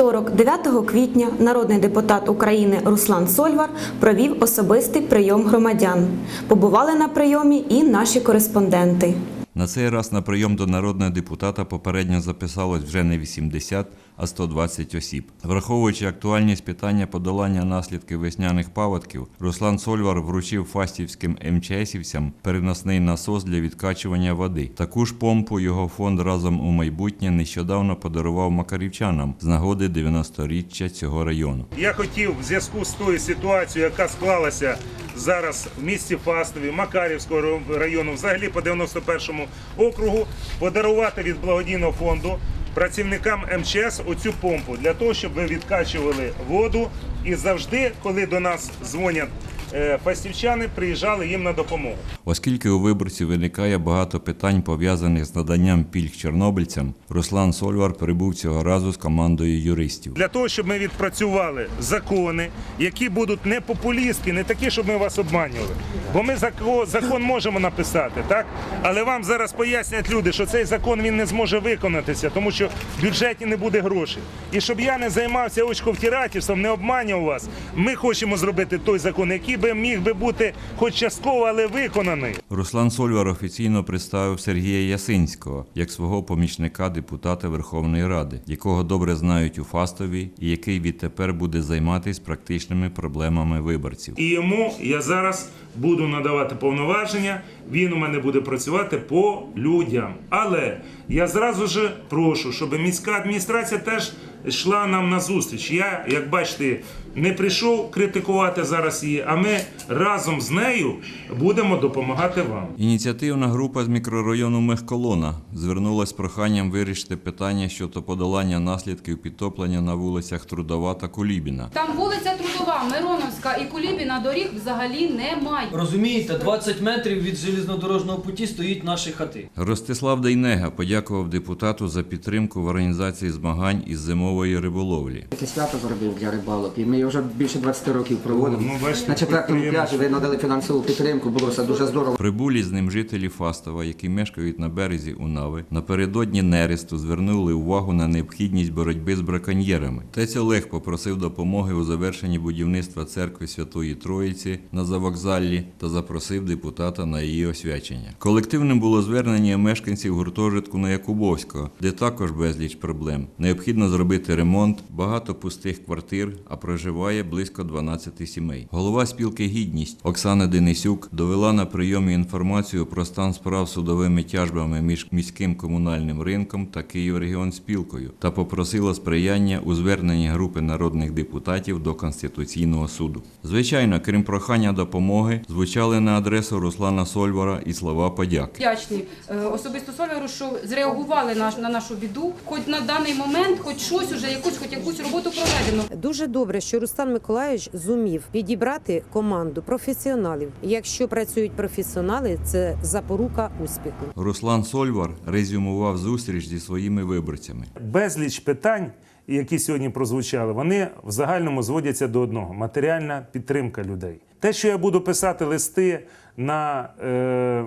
Вівторок, 9 квітня, народний депутат України Руслан Сольвар провів особистий прийом громадян. Побували на прийомі і наші кореспонденти. На цей раз на прийом до народного депутата попередньо записалось вже не 80, а 120 осіб. Враховуючи актуальність питання подолання наслідків весняних паводків, Руслан Сольвар вручив фастівським МЧСівцям переносний насос для відкачування води. Таку ж помпу його фонд разом у майбутнє нещодавно подарував макарівчанам з нагоди 90-річчя цього району. Я хотів в зв'язку з тою ситуацією, яка склалася зараз в місті Фастові, Макарівського району, взагалі по 91-му округу, подарувати від благодійного фонду працівникам МЧС оцю помпу для того, щоб ви відкачували воду і завжди, коли до нас дзвонять е, фастівчани, приїжджали їм на допомогу. Оскільки у виборців виникає багато питань пов'язаних з наданням пільг чорнобильцям, Руслан Сольвар прибув цього разу з командою юристів. Для того, щоб ми відпрацювали закони, які будуть не популістські, не такі, щоб ми вас обманювали. Бо ми зако- закон можемо написати, так? Але вам зараз пояснять люди, що цей закон він не зможе виконатися, тому що в бюджеті не буде грошей. І щоб я не займався очковтирательством, не обманював вас, ми хочемо зробити той закон, який би міг би бути хоч частково, але виконаний. Руслан Сольвар офіційно представив Сергія Ясинського як свого помічника депутата Верховної Ради, якого добре знають у Фастові і який відтепер буде займатися практичними проблемами виборців. І йому я зараз буду надавати повноваження. Він у мене буде працювати по людям. Але я зразу ж прошу, щоб міська адміністрація теж йшла нам на зустріч. Я, як бачите, не прийшов критикувати зараз її, а ми разом з нею будемо допомагати вам. Ініціативна група з мікрорайону Мехколона звернулася з проханням вирішити питання щодо подолання наслідків підтоплення на вулицях Трудова та Кулібіна. Там вулиця Трудова, Мироновська і Кулібіна доріг взагалі немає. Розумієте, 20 метрів від железнодорожного путі стоїть наші хати. Ростислав Дейнега подякував депутату за підтримку в організації змагань із зимової риболовлі. Таке свято зробив для рибалок, і ми його вже більше 20 років проводимо. Ну, бачите, На четвертому пляжі ви надали фінансову підтримку, було все дуже здорово. Прибулі з ним жителі Фастова, які мешкають на березі Унави, напередодні нересту звернули увагу на необхідність боротьби з браконьєрами. Тець Олег попросив допомоги у завершенні будівництва церкви Святої Троїці на завокзаллі та запросив депутата на її освячення. Колективним було звернення мешканців гуртожитку на Якубовського, де також безліч проблем. Необхідно зробити ремонт, багато пустих квартир, а проживає близько 12 сімей. Голова спілки Гідність Оксана Денисюк довела на прийомі інформацію про стан справ судовими тяжбами між міським комунальним ринком та Київрегіонспілкою та попросила сприяння у зверненні групи народних депутатів до Конституційного суду. Звичайно, крім прохання допомоги, звучали на адресу Руслана Сольвара і слова подяки. Вдячний е, особисто Сольверу, що зреагували на нашу біду. Хоч на даний момент, хоч щось уже, якусь, хоч якусь роботу проведено. Дуже добре, що Рустан Миколаївич зумів підібрати команду професіоналів. Якщо працюють професіонали, це запорука успіху. Руслан Сольвар резюмував зустріч зі своїми виборцями. безліч питань, які сьогодні прозвучали, вони в загальному зводяться до одного: матеріальна підтримка людей. Те, що я буду писати листи на е,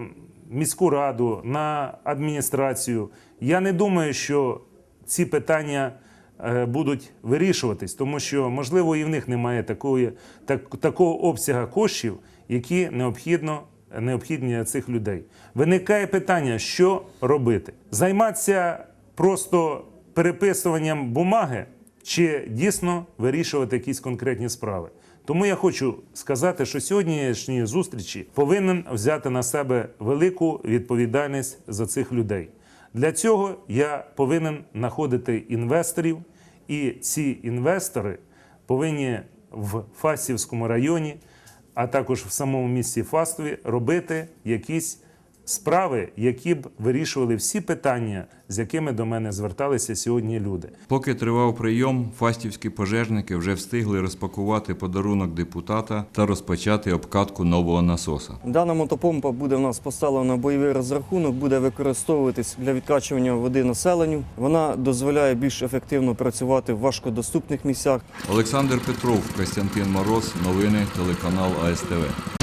міську раду, на адміністрацію, я не думаю, що ці питання будуть вирішуватись, тому що, можливо, і в них немає такої, так, такого обсяга коштів, які необхідно необхідні для цих людей. Виникає питання, що робити? Займатися просто переписуванням бумаги чи дійсно вирішувати якісь конкретні справи. Тому я хочу сказати, що сьогоднішні зустрічі повинен взяти на себе велику відповідальність за цих людей. Для цього я повинен знаходити інвесторів, і ці інвестори повинні в Фастівському районі, а також в самому місті Фастові робити якісь справи, які б вирішували всі питання, з якими до мене зверталися сьогодні люди. Поки тривав прийом, фастівські пожежники вже встигли розпакувати подарунок депутата та розпочати обкатку нового насоса. Дана мотопомпа буде в нас поставлена на бойовий розрахунок, буде використовуватись для відкачування води населенню. Вона дозволяє більш ефективно працювати в важкодоступних місцях. Олександр Петров, Костянтин Мороз, новини, телеканал АСТВ.